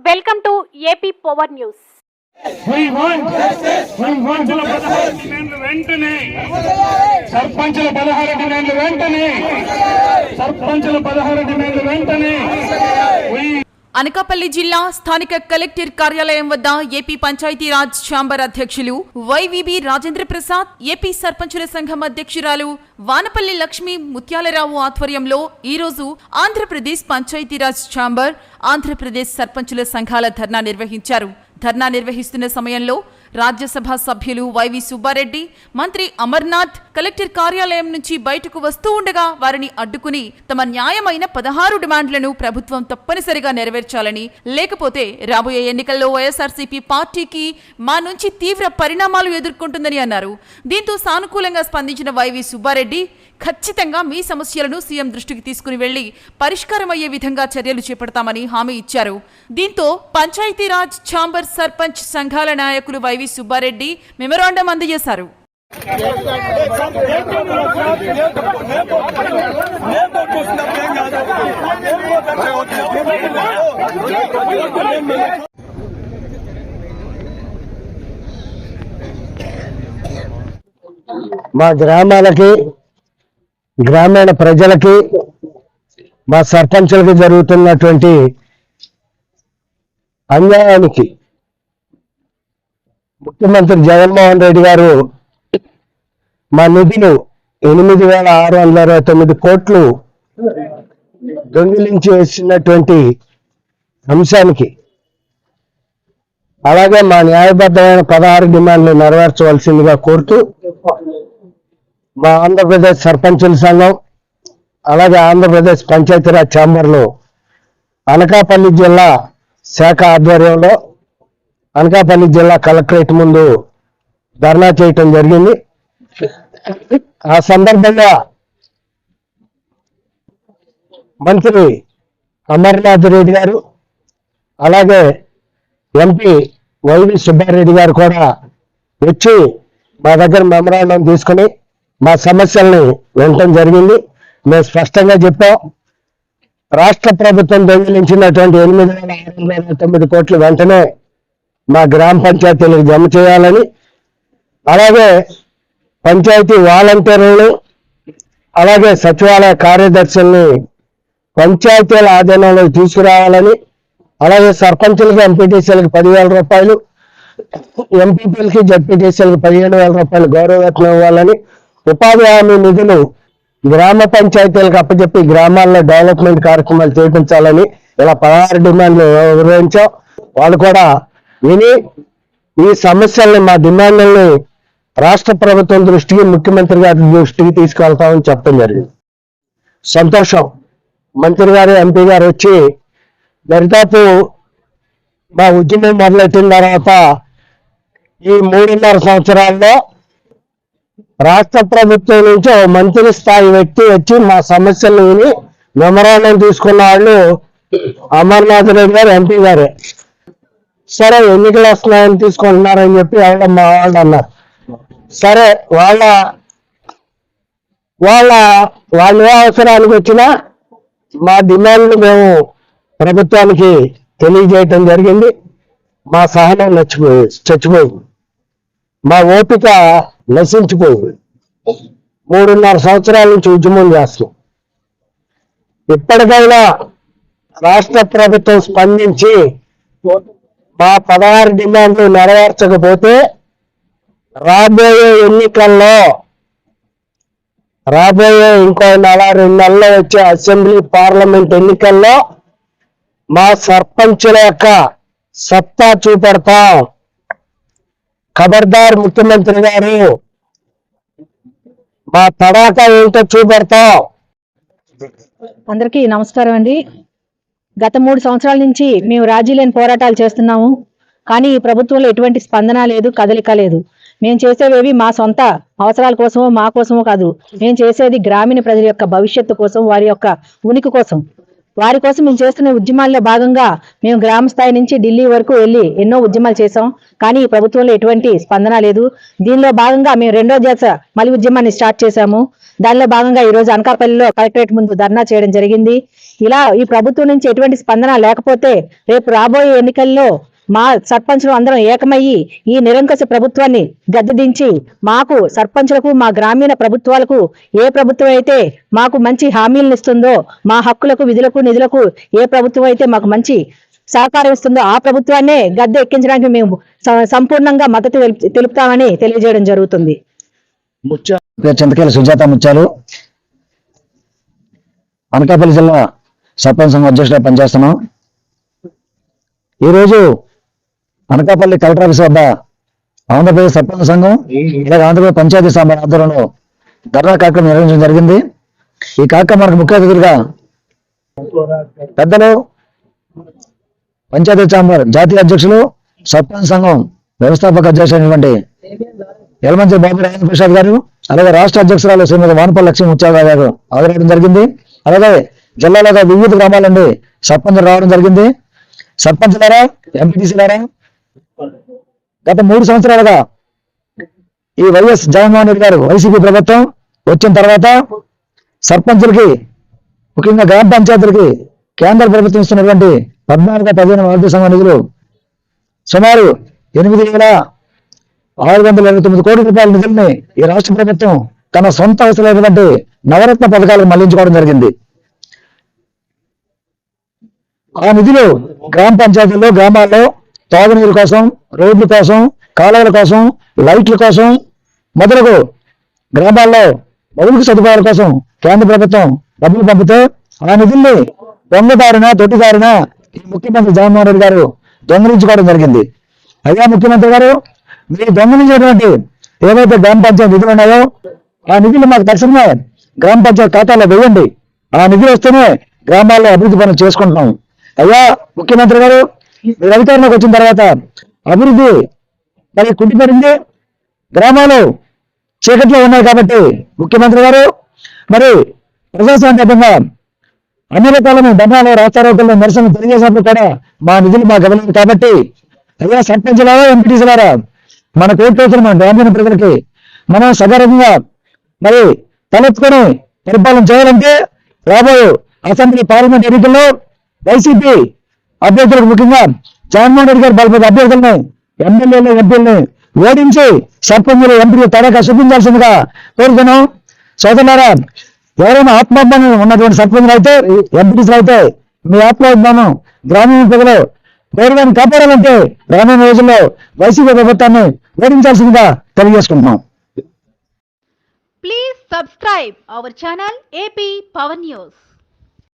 Welcome to AP power news సర్పంచుల పదహారు డిమాండ్లు వెంటనే. సర్పంచుల పదహారు డిమాండ్లు వెంటనే. సర్పంచుల పదహారు డిమాండ్లు వెంటనే. అనకాపల్లి జిల్లా స్థానిక కలెక్టర్ కార్యాలయం వద్ద ఏపీ పంచాయతీరాజ్ ఛాంబర్ అధ్యక్షులు వైవిబి రాజేంద్ర ప్రసాద్ ఏపీ సర్పంచుల సంఘం అధ్యక్షురాలు వానపల్లి లక్ష్మి ముత్యాలరావు ఆధ్వర్యంలో ఈరోజు ఆంధ్రప్రదేశ్ పంచాయతీరాజ్ ఛాంబర్ ఆంధ్రప్రదేశ్ సర్పంచుల సంఘాల ధర్నా నిర్వహించారు. ధర్నా నిర్వహిస్తున్న సమయంలో రాజ్యసభ సభ్యులు వైవి సుబ్బారెడ్డి మంత్రి అమర్నాథ్ కలెక్టర్ కార్యాలయం నుంచి బయటకు వస్తూ ఉండగా వారిని అడ్డుకుని తమ న్యాయమైన పదహారు డిమాండ్లను ప్రభుత్వం తప్పనిసరిగా నెరవేర్చాలని లేకపోతే రాబోయే ఎన్నికల్లో వైఎస్ఆర్సీపీ పార్టీకి మా నుంచి తీవ్ర పరిణామాలు ఎదుర్కొంటుందని అన్నారు. దీంతో సానుకూలంగా స్పందించిన వైవి సుబ్బారెడ్డి ఖచ్చితంగా మీ సమస్యలను సీఎం దృష్టికి తీసుకుని వెళ్ళి పరిష్కారమయ్యే విధంగా చర్యలు చేపడతామని హామీ ఇచ్చారు. దీంతో పంచాయతీరాజ్ ఛాంబర్ సర్పంచ్ సంఘాల నాయకులు వైవి సుబ్బారెడ్డి మెమరాండం అందజేశారు. మా గ్రామాలకి గ్రామీణ ప్రజలకి మా సర్పంచులకి జరుగుతున్నటువంటి అన్యాయానికి ముఖ్యమంత్రి జగన్మోహన్ రెడ్డి గారు మా నిధులు ఎనిమిది వేల ఆరు వందల అరవై తొమ్మిది కోట్లు దొంగిలించి వేసినటువంటి అంశానికి అలాగే మా న్యాయబద్ధమైన పదహారు డిమాండ్లు నెరవేర్చవలసిందిగా కోరుతూ మా ఆంధ్రప్రదేశ్ సర్పంచుల సంఘం అలాగే ఆంధ్రప్రదేశ్ పంచాయతీరాజ్ ఛాంబర్లు అనకాపల్లి జిల్లా శాఖ ఆధ్వర్యంలో అనకాపల్లి జిల్లా కలెక్టరేట్ ముందు ధర్నా చేయటం జరిగింది. ఆ సందర్భంగా మంత్రి అమర్నాథ్ రెడ్డి గారు అలాగే ఎంపీ వైవి సుబ్బారెడ్డి గారు కూడా వచ్చి మా దగ్గర మెమరాండం తీసుకుని మా సమస్యల్ని వినటం జరిగింది. మేము స్పష్టంగా చెప్పాం. రాష్ట్ర ప్రభుత్వం దొంగిలించినటువంటి ఎనిమిది వేల ఆరు వందల ఇరవై తొమ్మిది కోట్లు వెంటనే మా గ్రామ పంచాయతీలకు జమ చేయాలని అలాగే పంచాయతీ వాలంటీర్లను అలాగే సచివాలయ కార్యదర్శుల్ని పంచాయతీల ఆధీనంలోకి తీసుకురావాలని అలాగే సర్పంచులకి ఎంపీటీసీలకు పదివేల రూపాయలు ఎంపీపీలకి జడ్పీటీసీలకు పదిహేను వేల రూపాయలు గౌరవ వేతనం ఇవ్వాలని ఉపాధి హామీ నిధులు గ్రామ పంచాయతీలకు అప్పచెప్పి గ్రామాల్లో డెవలప్మెంట్ కార్యక్రమాలు చేపించాలని ఇలా పదహారు డిమాండ్లు వివరించాం వాళ్ళు కూడా విని ఈ సమస్యల్ని మా డిమాండ్లని రాష్ట్ర ప్రభుత్వం దృష్టికి ముఖ్యమంత్రి గారి దృష్టికి తీసుకెళ్తామని చెప్పడం జరిగింది. సంతోషం. మంత్రి గారు ఎంపీ గారు వచ్చి దరిదాపు మా ఉద్యమం మొదలెట్టిన తర్వాత ఈ మూడున్నర సంవత్సరాల్లో రాష్ట్ర ప్రభుత్వం నుంచి ఓ మంత్రి స్థాయి వ్యక్తి వచ్చి మా సమస్యలు విని మెమరాండం తీసుకున్న వాళ్ళు అమర్నాథ్ రెడ్డి గారు ఎంపీ గారే. సరే ఎన్నికలు వస్తున్నాయని తీసుకుంటున్నారని చెప్పి వాళ్ళ మా వాళ్ళు అన్నారు. సరే వాళ్ళ వాళ్ళ వాళ్ళ అవసరానికి వచ్చిన మా డిమాండ్లు మేము ప్రభుత్వానికి తెలియజేయటం జరిగింది. మా సహనం నచ్చిపోయి చచ్చిపోయింది. మా ఓపిక నశించిపోయింది మూడున్నర సంవత్సరాల నుంచి ఉద్యమం చేస్తున్నాం. ఇప్పటికైనా రాష్ట్ర ప్రభుత్వం స్పందించి మా పదహారు డిమాండ్లు నెరవేర్చకపోతే రాబోయే ఎన్నికల్లో రాబోయే ఇంకో నెల రెండు నెలల్లో వచ్చే అసెంబ్లీ పార్లమెంట్ ఎన్నికల్లో మా సర్పంచుల యొక్క సత్తా చూపెడతాం. ఖబర్దార్ ముఖ్యమంత్రి గారు మా తడాక ఏంటో చూపెడతాం. అందరికీ నమస్కారం అండి. గత మూడు సంవత్సరాల నుంచి మేము రాజీ లేని పోరాటాలు చేస్తున్నాము. కానీ ఈ ప్రభుత్వంలో ఎటువంటి స్పందన లేదు కదలిక లేదు. మేము చేసేవేవి మా సొంత అవసరాల కోసమో మా కోసమో కాదు. మేము చేసేది గ్రామీణ ప్రజల యొక్క భవిష్యత్తు కోసం వారి యొక్క ఉనికి కోసం. వారి కోసం మేము చేస్తున్న ఉద్యమాల్లో భాగంగా మేము గ్రామ స్థాయి నుంచి ఢిల్లీ వరకు వెళ్ళి ఎన్నో ఉద్యమాలు చేసాం కానీ ఈ ప్రభుత్వంలో ఎటువంటి స్పందన లేదు. దీనిలో భాగంగా మేము రెండో దశ మళ్ళీ ఉద్యమాన్ని స్టార్ట్ చేశాము. దానిలో భాగంగా ఈ రోజు అనకాపల్లిలో కలెక్టరేట్ ముందు ధర్నా చేయడం జరిగింది. ఇలా ఈ ప్రభుత్వం నుంచి ఎటువంటి స్పందన లేకపోతే రేపు రాబోయే ఎన్నికల్లో మా సర్పంచులు అందరం ఏకమయ్యి ఈ నిరంకుశ ప్రభుత్వాన్ని గద్దెదించి మాకు సర్పంచులకు మా గ్రామీణ ప్రభుత్వాలకు ఏ ప్రభుత్వం అయితే మాకు మంచి హామీలను ఇస్తుందో మా హక్కులకు విధులకు నిధులకు ఏ ప్రభుత్వం అయితే మాకు మంచి సహకారం ఇస్తుందో ఆ ప్రభుత్వాన్నే గద్దె ఎక్కించడానికి మేము సంపూర్ణంగా మద్దతు తెలుపు- తెలుపుతామని తెలియజేయడం జరుగుతుంది. సుజాత ముత్యాలు. అనకాపల్లి జిల్లా సర్పంచ్ సంఘం అధ్యక్షుడిగా పనిచేస్తున్నాం. ఈరోజు అనకాపల్లి కలెక్టర్ ఆఫీస్ వద్ద ఆంధ్రప్రదేశ్ సర్పంచ్ సంఘం ఇలాగ ఆంధ్రప్రదేశ్ పంచాయతీ సభ ఆధ్వర్యంలో ధర్నా కార్యక్రమం నిర్వహించడం జరిగింది. ఈ కార్యక్రమానికి ముఖ్య అతిథులుగా పెద్దలు పంచాయతీ చాంబర్ జాతీయ అధ్యక్షులు సర్పంచ్ సంఘం వ్యవస్థాపక అధ్యక్షుడైనటువంటి యలమంచి బాబు రాజేంద్ర ప్రసాద్ గారు అలాగే రాష్ట్ర అధ్యక్షురాలు శ్రీమతి వానపల్లి లక్ష్మీ ముత్యాల గారు హాజరవడం జరిగింది. అలాగే జిల్లాలో వివిధ గ్రామాల నుండి సర్పంచులు రావడం జరిగింది. సర్పంచులారా ఎంపీటీసీలారా గత మూడు సంవత్సరాలుగా ఈ వైఎస్ జగన్మోహన్ రెడ్డి గారు వైసీపీ ప్రభుత్వం వచ్చిన తర్వాత సర్పంచులకి ముఖ్యంగా గ్రామ పంచాయతీలకి కేంద్ర ప్రభుత్వం ఇస్తున్నటువంటి పద్నాలుగు పదిహేను ఆర్థిక సంఘ నిధులు సుమారు ఎనిమిది వేల ఆరు వందల ఇరవై తొమ్మిది కోట్ల రూపాయల నిధుల్ని ఈ రాష్ట్ర ప్రభుత్వం తన సొంత అవసరమైనటువంటి నవరత్న పథకాలకు మళ్ళించుకోవడం జరిగింది. ఆ నిధులు గ్రామ పంచాయతీల్లో గ్రామాల్లో తాగునీరు కోసం రోడ్ల కోసం కాలువల కోసం లైట్ల కోసం మొదలగు గ్రామాల్లో మౌలిక సదుపాయాల కోసం కేంద్ర ప్రభుత్వం డబ్బులు పంపితే ఆ నిధుల్ని దొంగదారిన దొడ్డిదారిన ఈ ముఖ్యమంత్రి జగన్మోహన్ రెడ్డి గారు దొంగలించుకోవడం జరిగింది. అయ్యా ముఖ్యమంత్రి గారు మీరు దొంగలించేటువంటి ఏవైతే గ్రామ పంచాయతీ నిధులు ఉన్నాయో ఆ నిధులు మాకు తక్షణమే గ్రామ పంచాయతీ ఖాతాలో వేయండి. ఆ నిధులు వస్తేనే గ్రామాల్లో అభివృద్ధి పనులు చేసుకుంటున్నాం. అయ్యా ముఖ్యమంత్రి గారు మీరు అధికారంలోకి వచ్చిన తర్వాత అభివృద్ధి మరి కుంటిపడింది. గ్రామాలు చీకట్లో ఉన్నాయి కాబట్టి ముఖ్యమంత్రి గారు మరి ప్రజాస్వామ్యంగా అన్ని రకాల ధర్నాలు రాస్తారోకల్లో నిరసన తెలియజేసినప్పుడు కూడా మా నిధులు మాకు ఇవ్వలేదు కాబట్టి అయ్యా సర్పంచులారా ఎంపీటీసీలారా మన కోర్టు మన గ్రామీణ ప్రజలకి మనం సగర్వంగా మరి తలెత్తుకొని పరిపాలన చేయాలంటే రాబోయే అసెంబ్లీ పార్లమెంట్ ఎన్నికల్లో వైసీపీ అభ్యర్థులకు ముఖ్యంగా జగన్మోహన్ రెడ్డి గారు బలపడ అభ్యర్థులను ఎమ్మెల్యేలు ఎంపీలను ఓడించి సర్పంచులు ఎంపీలు తడక చూపించాల్సిందిగా కోరుతున్నాం. సోదరులారా ఎవరైనా ఆత్మాభిమానం ఉన్నటువంటి సర్పంచులు అయితే ఎంపీటీసీలు అయితే మీ ఆత్మాభిమానం గ్రామీణ ప్రజలు గౌరవాన్ని కాపాడాలంటే రానున్న రోజుల్లో వైసీపీ ప్రభుత్వాన్ని ఓడించాల్సిందిగా తెలియజేసుకుంటున్నాం. Please subscribe our channel AP power news